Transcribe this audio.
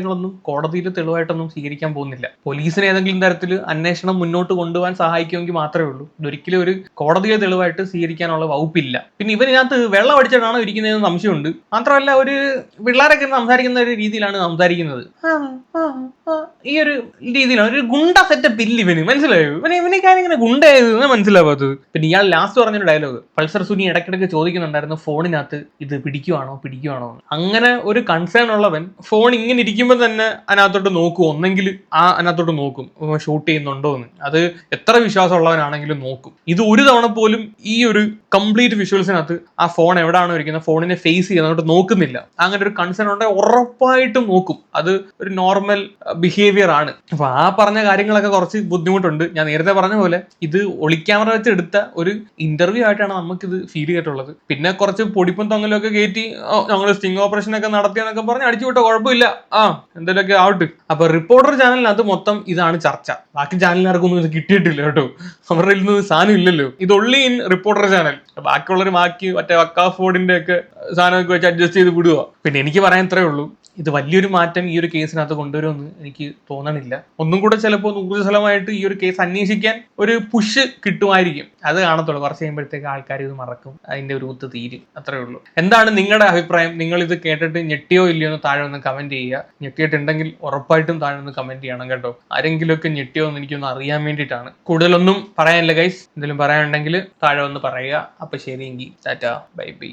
കാര്യങ്ങളൊന്നും കോടതിയിൽ തെളിവായിട്ടൊന്നും സ്വീകരിക്കാൻ പോകുന്നില്ല. പോലീസിന് ഏതെങ്കിലും തരത്തിൽ അന്വേഷണം മുന്നോട്ട് കൊണ്ടുപോകാൻ സഹായിക്കുമെങ്കിൽ മാത്രമേ ഉള്ളൂ. ഇതൊരിക്കലും ഒരു കോടതിയെ തെളിവായിട്ട് സ്വീകരിക്കാനുള്ള വകുപ്പില്ല. പിന്നെ ഇവരിനകത്ത് വെള്ളം അടിച്ചിട്ടാണോ ഇരിക്കുന്നതെന്ന് സംശയമുണ്ട്. മാത്രമല്ല ഒരു പിള്ളേരൊക്കെ സംസാരിക്കുന്ന ഒരു രീതിയിലാണ് സംസാരിക്കുന്നത്. ഈ ഒരു രീതിയിലാണ്. ഒരു ഗുണ്ട സെറ്റപ്പ് ഇല്ല ഇവന്. മനസ്സിലായോ? ഇവനെ ഇവനേക്കാൾ ഇങ്ങനെ ഗുണ്ടയായത് മനസ്സിലാവാത്തത്. പിന്നെ ഇയാൾ ലാസ്റ്റ് പറഞ്ഞൊരു ഡയലോഗ് പൾസർ സുനി ഇടയ്ക്കിടയ്ക്ക് ചോദിക്കുന്നുണ്ടായിരുന്നു ഫോണിനകത്ത് ഇത് പിടിക്കുവാണോ? പിടിക്കുവാണോ? അങ്ങനെ ഒരു കൺസേൺ ഉള്ളവൻ ഫോൺ ഇങ്ങനെ ഇരിക്കുമ്പോൾ തന്നെ അതിനകത്തോട്ട് നോക്കും. ഒന്നെങ്കിൽ ആ അതിനകത്തോട്ട് നോക്കും. ഷൂട്ട് ചെയ്യുന്നുണ്ടോ എന്ന് അത് എത്ര വിശ്വാസമുള്ളവനാണെങ്കിലും നോക്കും. ഇത് ഒരു തവണ പോലും ഈ ഒരു കംപ്ലീറ്റ് വിഷ്വൽസിനകത്ത് ആ ഫോൺ എവിടെയാണോ ഇരിക്കുന്നത് ഫോണിനെ ഫേസ് ചെയ്യുന്നതോട്ട് നോക്കുന്നില്ല. അങ്ങനെ ഒരു കൺസേൺ ഉണ്ടെങ്കിൽ ഉറപ്പായിട്ടും നോക്കും. അത് ഒരു നോർമൽ ബിഹേവിയർ ആണ്. അപ്പൊ ആ പറഞ്ഞ കാര്യങ്ങളൊക്കെ കുറച്ച് ബുദ്ധിമുട്ടുണ്ട്. ഞാൻ നേരത്തെ പറഞ്ഞ പോലെ ഇത് ഒളിക്യാമറ വെച്ച് എടുത്ത ഒരു ഇന്റർവ്യൂ ആയിട്ടാണ് നമുക്കിത് ഫീൽ ചെയ്തിട്ടുള്ളത്. പിന്നെ കുറച്ച് പൊടിപ്പും തൊങ്ങലും ഒക്കെ കയറ്റി ഞങ്ങൾ സ്റ്റിംഗ് ഓപ്പറേഷൻ ഒക്കെ നടത്തിയെന്നൊക്കെ പറഞ്ഞ് അടിച്ചു വിട്ടോ. കുഴപ്പമില്ല. ആ എന്തെങ്കിലുമൊക്കെ ആവട്ടെ. അപ്പൊ റിപ്പോർട്ടർ ചാനലിനകത്ത് മൊത്തം ഇതാണ് ചർച്ച. ബാക്കി ചാനലിനാർക്കൊന്നും ഇത് കിട്ടിയിട്ടില്ല കേട്ടോ. അവരുടെ നിന്ന് സാധനം ഇല്ലല്ലോ ഇത് ഒള്ളി ഇൻ റിപ്പോർട്ടർ ചാനൽ ബാക്കിയുള്ളവർ ബാക്കി മറ്റേ വക്കാഫോർഡിന്റെ ഒക്കെ സാധനമൊക്കെ വെച്ച് അഡ്ജസ്റ്റ് ചെയ്ത് വിടുക. പിന്നെ എനിക്ക് പറയാൻ ഇത്രയേ ഉള്ളൂ. ഇത് വലിയൊരു മാറ്റം ഈ ഒരു കേസിനകത്ത് കൊണ്ടുവരുമെന്ന് എനിക്ക് തോന്നണില്ല. ഒന്നും കൂടെ ചിലപ്പോൾ ഊർജസ്വലമായിട്ട് ഈ ഒരു കേസ് അന്വേഷിക്കാൻ ഒരു പുഷ് കിട്ടുമായിരിക്കും. അത് കാണത്തുള്ളൂ. കുറച്ച് കഴിയുമ്പോഴത്തേക്ക് ആൾക്കാർ ഇത് മറക്കും. അതിന്റെ ഒരു ഊത്ത് തീരും. അത്രയേ ഉള്ളൂ. എന്താണ് നിങ്ങളുടെ അഭിപ്രായം? നിങ്ങൾ ഇത് കേട്ടിട്ട് ഞെട്ടിയോ ഇല്ലയോ എന്ന് താഴെ ഒന്ന് കമന്റ് ചെയ്യുക. ഞെട്ടിയിട്ടുണ്ടെങ്കിൽ ഉറപ്പായിട്ടും താഴെ ഒന്ന് കമന്റ് ചെയ്യണം കേട്ടോ. ആരെങ്കിലുമൊക്കെ ഞെട്ടിയോ എന്ന് എനിക്കൊന്ന് അറിയാൻ വേണ്ടിയിട്ടാണ്. കൂടുതലൊന്നും പറയാനില്ല ഗൈസ് എന്തെങ്കിലും പറയാനുണ്ടെങ്കിൽ താഴെ ഒന്ന് പറയുക. അപ്പൊ ശരിയെങ്കിൽ ടാറ്റ ബൈ ബൈ